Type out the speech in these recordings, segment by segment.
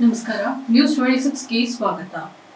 ನಮಸ್ಕಾರ. News twenty ಸ್ವಾಗತ.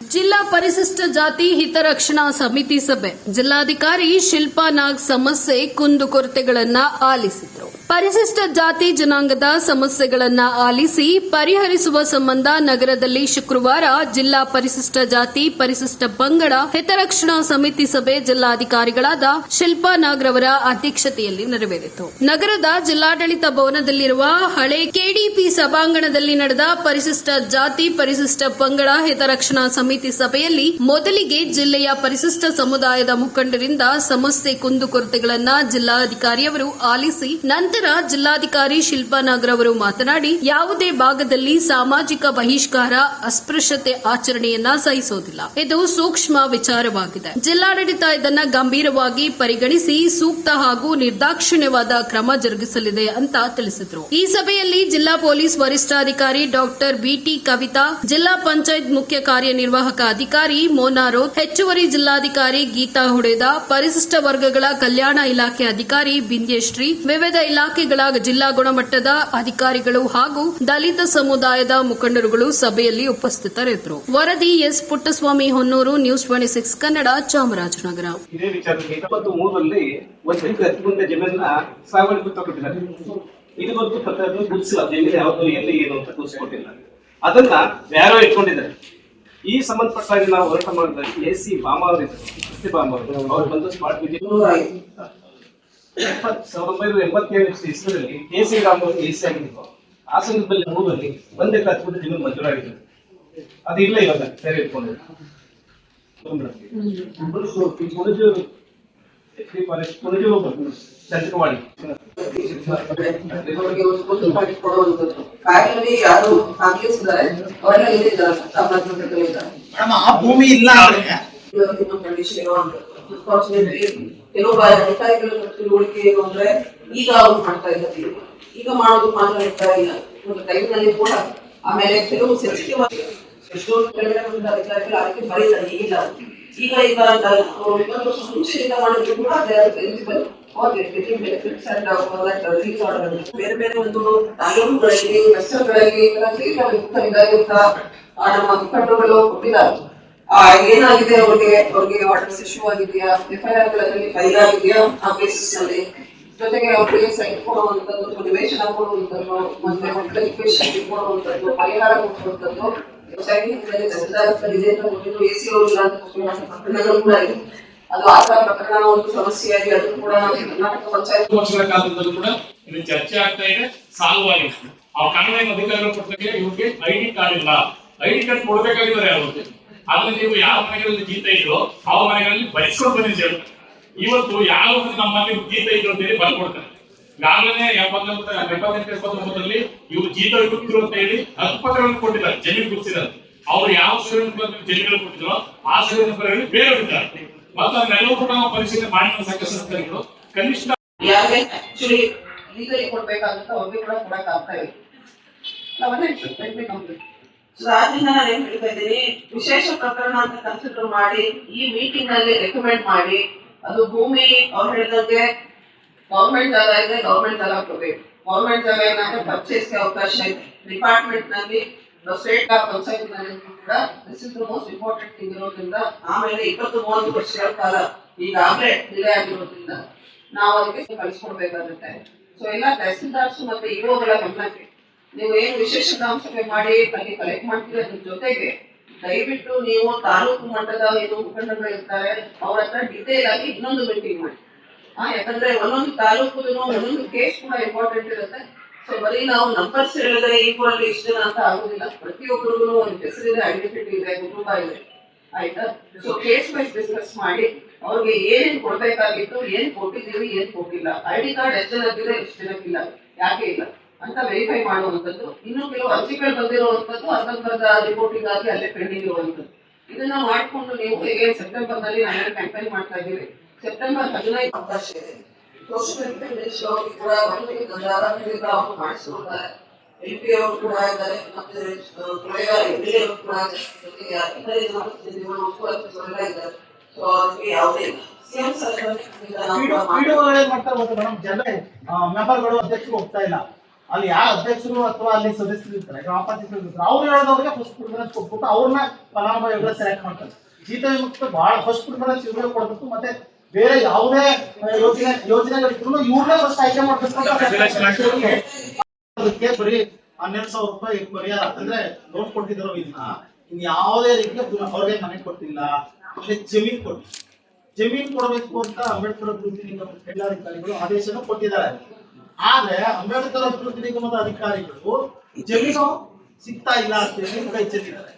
ಜಿಲ್ಲಾ ಪರಿಶಿಷ್ಟ ಜಾತಿ ಹಿತರಕ್ಷಣಾ ಸಮಿತಿ ಸಭೆ. ಜಿಲ್ಲಾಧಿಕಾರಿ ಶಿಲ್ಪಾ ನಾಗ್ ಸಮಸ್ಯೆ ಕುಂದುಕೊರತೆಗಳನ್ನ ಆಲಿಸಿದ್ರು. ಪರಿಶಿಷ್ಟ ಜಾತಿ ಜನಾಂಗದ ಸಮಸ್ಯೆಗಳನ್ನು ಆಲಿಸಿ ಪರಿಹರಿಸುವ ಸಂಬಂಧ ನಗರದಲ್ಲಿ ಶುಕ್ರವಾರ ಜಿಲ್ಲಾ ಪರಿಶಿಷ್ಟ ಜಾತಿ ಪರಿಶಿಷ್ಟ ಪಂಗಡ ಹಿತರಕ್ಷಣಾ ಸಮಿತಿ ಸಭೆ ಜಿಲ್ಲಾಧಿಕಾರಿಗಳಾದ ಶಿಲ್ಪಾ ನಾಗ್ರವರ ಅಧ್ಯಕ್ಷತೆಯಲ್ಲಿ ನೆರವೇರಿತು. ನಗರದ ಜಿಲ್ಲಾಡಳಿತ ಭವನದಲ್ಲಿರುವ ಹಳೆ ಕೆಡಿಪಿ ಸಭಾಂಗಣದಲ್ಲಿ ನಡೆದ ಪರಿಶಿಷ್ಟ ಜಾತಿ ಪರಿಶಿಷ್ಟ ಪಂಗಡ ಹಿತರಕ್ಷಣಾ ಸಮಿತಿ ಸಭೆಯಲ್ಲಿ ಮೊದಲಿಗೆ ಜಿಲ್ಲೆಯ ಪರಿಶಿಷ್ಟ ಸಮುದಾಯದ ಮುಖಂಡರಿಂದ ಸಮಸ್ಯೆ ಕುಂದುಕೊರತೆಗಳನ್ನು ಜಿಲ್ಲಾಧಿಕಾರಿಯವರು ಆಲಿಸಿ ನಂತರ ಜಿಲ್ಲಾಧಿಕಾರಿ ಶಿಲ್ಪಾ ನಾಗರ್ ಅವರು ಮಾತನಾಡಿ, ಯಾವುದೇ ಭಾಗದಲ್ಲಿ ಸಾಮಾಜಿಕ ಬಹಿಷ್ಕಾರ, ಅಸ್ಪೃಶ್ಯತೆ ಆಚರಣೆಯನ್ನ ಸಹಿಸೋದಿಲ್ಲ. ಇದು ಸೂಕ್ಷ್ಮ ವಿಚಾರವಾಗಿದೆ. ಜಿಲ್ಲಾಡಳಿತ ಇದನ್ನ ಗಂಭೀರವಾಗಿ ಪರಿಗಣಿಸಿ ಸೂಕ್ತ ಹಾಗೂ ನಿರ್ದಾಕ್ಷಿಣ್ಯವಾದ ಕ್ರಮ ಜರುಗಿಸಲಿದೆ ಅಂತ ತಿಳಿಸಿದರು. ಈ ಸಭೆಯಲ್ಲಿ ಜಿಲ್ಲಾ ಪೊಲೀಸ್ ವರಿಷ್ಠಾಧಿಕಾರಿ ಡಾಕ್ಟರ್ ಬಿಟಿ ಕವಿತಾ, ಜಿಲ್ಲಾ ಪಂಚಾಯತ್ ಮುಖ್ಯ ಕಾರ್ಯನಿರ್ವಾಹಕ ಅಧಿಕಾರಿ ಮೋನಾ ಹೆಚ್ಚುವರಿ ಜಿಲ್ಲಾಧಿಕಾರಿ ಗೀತಾ ಹುಡೇದ, ಪರಿಶಿಷ್ಟ ವರ್ಗಗಳ ಕಲ್ಯಾಣ ಇಲಾಖೆ ಅಧಿಕಾರಿ ಬಿಂದ್ಯಶ್ರೀ ವಿವಿಧ ಇಲಾಖೆಗಳ ಜಿಲ್ಲಾ ಗುಣಮಟ್ಟದ ಅಧಿಕಾರಿಗಳು ಹಾಗೂ ದಲಿತ ಸಮುದಾಯದ ಮುಖಂಡರುಗಳು ಸಭೆಯಲ್ಲಿ ಉಪಸ್ಥಿತರಿದ್ದರು. ವರದಿ S. Puttaswamy Honnur news twenty six Kannada Chamarajanagar. ಇದೇ ವಿಚಾರದಲ್ಲಿ ಇಪ್ಪತ್ತು ಮೂರರಲ್ಲಿ ಒಂದು ಹತ್ತು ಗುಂಟೆ ಜಮೀನನ್ನ ಸಾಗುವಳಿಗೆ ತಗೊಂಡಿದ್ದಾರೆ ಇದು ಬಂದು ಪತ್ರವನ್ನು ಗುರುತಿಸಿಲ್ಲ. ಜಮೀನು ಯಾವುದು ಎಲ್ಲಿ ಏನು ಅಂತ ಗುರುತಿಸ್ಕೊಟ್ಟಿಲ್ಲ. ಅದನ್ನ ಯಾರೋ ಇಟ್ಕೊಂಡಿದ್ದಾರೆ. ಈ ಸಂಬಂಧಪಟ್ಟಾಗಿ ನಾವು ಹೋರಾಟ ಮಾಡಿದ್ರೆ ಎ ಸಿ ಬಾಮಾ ಅವರಿದ್ದಾರೆ. ಸಿ ಅವರು. ಅವ್ರು ಬಂದು ಸ್ಮಾರ್ಟ್ ವಿಜಿಟ್ ಸಾವಿರದ ಒಂಬೈನೂರ ಎಂಬತ್ತೇಳು ಇಸ್ವಿಯಲ್ಲಿ ಕೆ ಸಿ ರಾಮ್ ಅವರು ಎ ಸಿ ಆಗಿದ್ರು ಆ ಸಂದರ್ಭದಲ್ಲಿ ಮೂರಲ್ಲಿ ಒಂದೇ ಹತ್ತು ಗುಂಟೆ ಜಮೀನು ಮಂಜೂರಾಗಿದೆ ಅದು ಇಲ್ಲ ಇವಾಗ ಸರಿ ಅವರಿಗೆ ಮೇಡಮ್ ಆ ಭೂಮಿ ಇಲ್ಲ ಅಂದ್ರೆ ಕೆಲವು ಅಧಿಕಾರಿಗಳ ತಿಳುವಳಿಕೆ ಏನು ಅಂದ್ರೆ ಈಗ ಅವ್ರು ಮಾಡ್ತಾ ಇದ್ದಾರೆ. ಈಗ ಮಾಡೋದು ಮಾತ್ರ ಇರ್ತಾ ಇಲ್ಲ. ಒಂದು ಟೈಮ್ನಲ್ಲಿ ಕೂಡ ಆಮೇಲೆ ಕೆಲವು ಸೆನ್ಸಿಟಿವ್ ಆಗಿ ಅದಕ್ಕೆ ಬರೀತಾರೆ ಈಗಿಲ್ಲ. ಈಗ ಈಗ ಮುಂಚೆಯಿಂದ ಮಾಡಿದ್ರು ಕೂಡ order. ಬೇರೆ ಬೇರೆ ಒಂದು ತಾಲೂಕುಗಳಲ್ಲಿ ಇದಾಗಿರ್ತ ನಮ್ಮ ಕೊಟ್ಟಿದ್ದಾರೆ. ಏನಾಗಿದೆ? ಅವ್ರಿಗೆ ಅವ್ರಿಗೆ ಆರ್ಡರ್ಸ್ ಇಶ್ಯೂ ಆಗಿದೆಯಾ? ಎಫ್ ಐ ಆರ್ಗಳಲ್ಲಿ ಫೈಲ್ ಆಗಿದೆಯಾ? ಆ ಬೇಸಿಸ್ ಅಲ್ಲಿ. ಜೊತೆಗೆ ಅವ್ರಿಗೆ ಸೈಟ್ ಕೊಡುವಂತದ್ದು ನಿವೇಶನ ಕೊಡುವಂತದ್ದು ಮತ್ತೆ ಮಕ್ಕಳ ಎಜುಕೇಶನ್ ಕೊಡುವಂತದ್ದು ಪರಿಹಾರ ಕೊಡುವಂತದ್ದು ಹೆಚ್ಚಾಗಿ ಇದರಲ್ಲಿ ತಹಸೀಲ್ದಾರ್ ಇದೆ ಅಂತ ಗೊತ್ತಿದ್ದು ಎ ಸಿ ಅವರು ಕೂಡ ಇದೆ. ಅದು ಪ್ರಕರಣ ಒಂದು ಅದು ಕೂಡ ಕರ್ನಾಟಕ ಪಂಚಾಯತ್ ಕೂಡ ಚರ್ಚೆ ಆಗ್ತಾ ಇದೆ, ಸಾಲ್ವ್ ಆಗಿದೆ ಆ ಕಾನೂನಿನ ಅಧಿಕಾರಿಗಳು ಕೊಟ್ಟಂಗೆ ಇವ್ರಿಗೆ ಐ ಡಿ ಕಾರ್ಡ್ ಇಲ್ಲ. ಐ ಡಿ ಕಾರ್ಡ್ ಕೊಡ್ಬೇಕಾಗಿದ್ದಾರೆ ಅವ್ರಿಗೆ. ಆದ್ರೆ ನೀವು ಯಾವ ಮನೆಗಳಲ್ಲಿ ಗೀತೆ ಇದ್ರು ಆ ಮನೆಗಳಲ್ಲಿ ಬಯಸ್ಕೊಂಡು ಬಂದಿದ್ದೀರಿ ಇವತ್ತು ಯಾವ ನಮ್ಮಲ್ಲಿ ಗೀತೆ ಇದ್ರು ಅಂತೇಳಿ ಬರ್ಕೊಡ್ತಾರೆ. ಈಗಾಗಲೇ ಎಪ್ಪತ್ತೊಂಬತ್ತು ಎಪ್ಪತ್ತೆಂಟು ಎಪ್ಪತ್ತೊಂಬತ್ತರಲ್ಲಿ ಇವ್ರು ಗೀತ ಇಟ್ಟಿದ್ರು ಅಂತ ಹೇಳಿ ಹತ್ತು ಪತ್ರಗಳನ್ನು ಕೊಟ್ಟಿದ್ದಾರೆ, ಜಮೀನು ಗುರುತಿಸಿದ್ದಾರೆ. ಅವ್ರು ಯಾವ ಶ್ರೇಣಿ ಜಮೀನು ಕೊಟ್ಟಿದ್ರು ಆ ಸೂರ್ಯನ ನಂಬರ್ಗಳಲ್ಲಿ ಬೇರೆ ಇದ್ದಾರೆ ಮತ್ತು ಅದನ್ನೆಲ್ಲವೂ ಕೂಡ ನಾವು ಪರಿಶೀಲನೆ ಮಾಡಿ ಸಂಘ ಕನಿಷ್ಠ ಯಾರಿಗೆ ಕೊಡ್ಬೇಕಾಗುತ್ತೆ ಅವ್ರಿಗೆ ಕೂಡ ಕೊಡಕ್ ಆಗ್ತಾ ಇಲ್ಲ ನಾವನ್ನೇ ಆದ್ರಿಂದ ನಾನು ಏನ್ ಹೇಳ್ತಾ ಇದ್ದೀನಿ, ವಿಶೇಷ ಪ್ರಕರಣ ಅಂತ ಕನ್ಸಿಡರ್ ಮಾಡಿ, ಈ ಮೀಟಿಂಗ್ನಲ್ಲಿ ರೆಕಮೆಂಡ್ ಮಾಡಿ, ಅದು ಭೂಮಿ ಅವ್ರು ಹೇಳಿದಂಗೆ ಗೌರ್ಮೆಂಟ್ ಜಾಗ ಇದೆ ಗೌರ್ಮೆಂಟ್ ಜಾಗ ಕೊಡ್ಬೇಕು ಗೌರ್ಮೆಂಟ್ ಜಾಗ ಏನಾದ್ರೆ ಪರ್ಚೇಸ್ಗೆ ಅವಕಾಶ ಇದೆ. ಡಿಪಾರ್ಟ್ಮೆಂಟ್ನಲ್ಲಿ ಸ್ಟೇಟ್ ಪಂಚಾಯತ್ನಲ್ಲಿ ಕೂಡ this is the most important ಇರೋದ್ರಿಂದ ಆಮೇಲೆ ಇಪ್ಪತ್ತು ಮೂವತ್ತು ವರ್ಷಗಳ ಕಾಲ ಈಗಾಗಲೇ ಡಿಲೇ ಆಗಿರೋದ್ರಿಂದ ನಾವು ಅದಕ್ಕೆ ಕಳಿಸ್ಕೊಡ್ಬೇಕಾಗುತ್ತೆ. ಸೊ ಎಲ್ಲ ತಹಸೀಲ್ದಾರ್ಸ್ ಮತ್ತೆ ಇವುಗಳ ಗಮನಕ್ಕೆ ನೀವು ಏನು ವಿಶೇಷ ಅಂಶಗಳು ಮಾಡಿ ಅಲ್ಲಿ ಕಲೆಕ್ಟ್ ಮಾಡ್ತೀರಿ ಅದ್ರ ಜೊತೆಗೆ ದಯವಿಟ್ಟು ನೀವು ತಾಲೂಕು ಮಟ್ಟದ ಏನು ಮುಖಂಡರು ಇರ್ತಾರೆ, ಅವ್ರ ಹತ್ರ ಡಿಟೇಲ್ ಆಗಿ ಇನ್ನೊಂದು ಮೀಟಿಂಗ್ ಮಾಡಿ. ಹಾ ಯಾಕಂದ್ರೆ ಒಂದೊಂದು ತಾಲೂಕು ಒಂದೊಂದು ಕೇಸ್ ಕೂಡ ಇಂಪಾರ್ಟೆಂಟ್ ಇರುತ್ತೆ. ಸೊ ಬರೀ ನಾವು ನಂಬರ್ಸ್ ಹೇಳಿದ್ರೆ ಈ ಊರಲ್ಲಿ ಇಷ್ಟು ಜನ ಅಂತ ಆಗುದಿಲ್ಲ. ಪ್ರತಿಯೊಬ್ಬರಿಗೂ ಒಂದು ಹೆಸರಿದೆ ಐಡೆಂಟಿಟಿ ಇದೆ, ಕುಟುಂಬ ಇದೆ. ಆಯ್ತಾ? ಸೊ ಕೇಸ್ ವೈಸ್ ಡಿಸ್ಕಸ್ ಮಾಡಿ ಅವ್ರಿಗೆ ಏನೇನ್ ಕೊಡ್ಬೇಕಾಗಿತ್ತು, ಏನ್ ಕೊಟ್ಟಿದ್ದೀವಿ, ಏನ್ ಕೊಟ್ಟಿಲ್ಲ. ಐ ಡಿ ಕಾರ್ಡ್ ಎಷ್ಟು ಜನಕ್ಕಿದೆ ಇಷ್ಟು ಜನಕ್ಕಿಲ್ಲ. ಯಾಕೆ ಇಲ್ಲ? ಅಂತ ವೆರಿಫೈ ಮಾಡುವಂತದ್ದು ಇನ್ನು ಕೆಲವು ಅರ್ಜಿಗಳು ಬಂದಿರುವಂತದ್ದು ಅಂತಂತರದ ರಿಪೋರ್ಟಿಂಗ್ ಆಗಿ ಅಲ್ಲೇ ಪೆಂಡಿಂಗ್ ಇರುವಂತದ್ದು ಇದನ್ನ ಮಾಡಿಕೊಂಡು ನೀವು ಈಗ ಸೆಪ್ಟೆಂಬರ್ನಲ್ಲಿ ನಾವೆಲ್ಲ ಕ್ಯಾಂಪೇನ್ ಮಾಡ್ತಾ ಇದ್ದೀವಿ. ಸೆಪ್ಟೆಂಬರ್ ಹದಿನೈದು ಅವಕಾಶ ಇದೆ ಸೋಷಿಯಲ್ ವೆಲ್ಫೇರ್ ಅವರು ಕೂಡ ಅವರು ಅವರು ಕೂಡ ಇದ್ದಾರೆ, ಮತ್ತೆ ಎಲ್ ಅವರು ಇದ್ದಾರೆ. ಸೊ ಅದಕ್ಕೆ ಯಾವುದೇ ಇಲ್ಲ. ಸರ್ಕಾರ ಮೆಂಬರ್ಗಳು ಅಧ್ಯಕ್ಷರು ಹೋಗ್ತಾ ಇಲ್ಲ. ಅಲ್ಲಿ ಯಾರ ಅಧ್ಯಕ್ಷರು ಅಥವಾ ಅಲ್ಲಿ ಸದಸ್ಯರು ಇರ್ತಾರೆ ಗ್ರಾಮ ಪಂಚಾಯತ್ ಇರ್ತಾರೆ ಅವ್ರು ಹೇಳೋದವ್ರಿಗೆ ಫಸ್ಟ್ ಪ್ರಿಫರೆನ್ಸ್ ಕೊಟ್ಬಿಟ್ಟು ಅವ್ರನ್ನ ಫಲಾನುಭವಿಗಳ ಸೆಲೆಕ್ಟ್ ಮಾಡ್ತಾರೆ. ಜೀತ ವಿಮುಕ್ತ ಬಹಳ ಫಸ್ಟ್ ಪ್ರಿಫರೆನ್ಸ್ ಇವ್ರಿಗೆ ಕೊಡ್ಬೇಕು ಮತ್ತೆ ಬೇರೆ ಯಾವುದೇ ಯೋಜನೆ ಯೋಜನೆಗಳಿದ್ರು ಇವ್ರನ್ನ ಫಸ್ಟ್ ಆಯ್ಕೆ ಮಾಡ್ಬೇಕು ಅದಕ್ಕೆ ಬರೀ ಹನ್ನೆರಡು ಸಾವಿರ ರೂಪಾಯಿ ಪರಿಹಾರ ಅಂದ್ರೆ ಲೋನ್ ಕೊಟ್ಟಿದ್ರು ಇದನ್ನ. ಇನ್ ಯಾವುದೇ ರೀತಿಯ ಅವ್ರಿಗೆ ಮನೆ ಕೊಟ್ಟಿಲ್ಲ ಮತ್ತೆ ಜಮೀನ್ ಕೊಟ್ಟಿಲ್ಲ. ಜಮೀನ್ ಕೊಡಬೇಕು ಅಂತ ಅಂಬೇಡ್ಕರ್ ಅಭಿವೃದ್ಧಿ ನಿಗಮದ ಜಿಲ್ಲಾಧಿಕಾರಿಗಳು ಆದೇಶನ ಕೊಟ್ಟಿದ್ದಾರೆ. ಆದ್ರೆ ಅಂಬೇಡ್ಕರ್ ಅಭಿವೃದ್ಧಿ ನಿಗಮದ ಅಧಿಕಾರಿಗಳು ಜಮೀನು ಸಿಗ್ತಾ ಇಲ್ಲ ಅಂತ ಹೇಳಿ ಕೈ ಚೆಲ್ಲಿದ್ದಾರೆ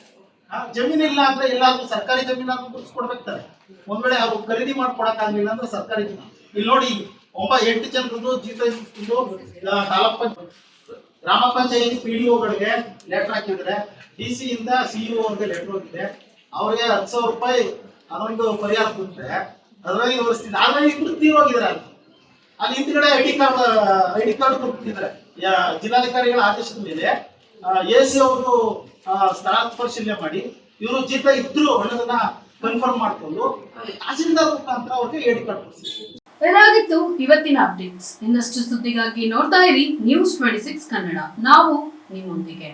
ಆ, ಜಮೀನ್ ಇಲ್ಲ ಅಂದ್ರೆ ಎಲ್ಲಾದ್ರೂ ಸರ್ಕಾರಿ ಜಮೀನಾದ್ರೂ ಗುರುತಿಸ್ಕೊಡ್ಬೇಕಾರೆ ಒಂದ್ ವೇಳೆ ಅವ್ರು ಖರೀದಿ ಮಾಡ್ಕೊಡಕ್ ಆಗ್ಲಿಲ್ಲ ಅಂದ್ರೆ ಸರ್ಕಾರಿ ಜಮೀನು. ಇಲ್ಲಿ ನೋಡಿ ಒಬ್ಬ ಎಂಟು ಜನರದ್ದು ಜೀತ ತಾಲೂಕ್ ಪಂಚಾಯತ್. ಗ್ರಾಮ ಪಂಚಾಯತ್ ಪಿ ಡಿ ಲೆಟರ್ ಹಾಕಿದ್ರೆ ಡಿ ಸಿ ಇಂದ ಸಿಇಒ ಅವ್ರಿಗೆ ಲೆಟರ್ ಹೋಗಿದೆ. ಅವ್ರಿಗೆ ಹತ್ತು ಸಾವಿರ ರೂಪಾಯಿ ಅದೊಂದು ಪರಿಹಾರ ಕೊಟ್ಟರೆ ಅದರಲ್ಲಿ ಆದ್ರೆ ಇಬ್ರು ತೀರೋಗಿದ್ದಾರೆ ಅಲ್ಲಿ ಹಿಂದ್ಗಡೆ I D card I D card ಕೊಟ್ಟಿದ್ದಾರೆ ಜಿಲ್ಲಾಧಿಕಾರಿಗಳ ಆದೇಶದ ಮೇಲೆ ಎ ಸಿ ಅವರು ಸ್ಥಳ ಪರಿಶೀಲನೆ ಮಾಡಿ, ಇವರು ಜೀತ ಇದ್ರು ಅನ್ನೋದನ್ನ ಕನ್ಫರ್ಮ್ ಮಾಡ್ಕೊಂಡು ತಹಸೀಲ್ದಾರ್ ಮುಖಾಂತರ ಅವ್ರಿಗೆ ಐ ಡಿ ಕಾರ್ಡ್ ಕೊಡ್ಸಿದ್ರು. ಇದಾಗಿತ್ತು ಇವತ್ತಿನ ಅಪ್ಡೇಟ್ಸ್ ಇನ್ನಷ್ಟು ಸುದ್ದಿಗಾಗಿ ನೋಡ್ತಾ ಇರಿ ನ್ಯೂಸ್ ಟ್ವೆಂಟಿ ಸಿಕ್ಸ್ ಕನ್ನಡ. ನಾವು ನಿಮ್ಮೊಂದಿಗೆ.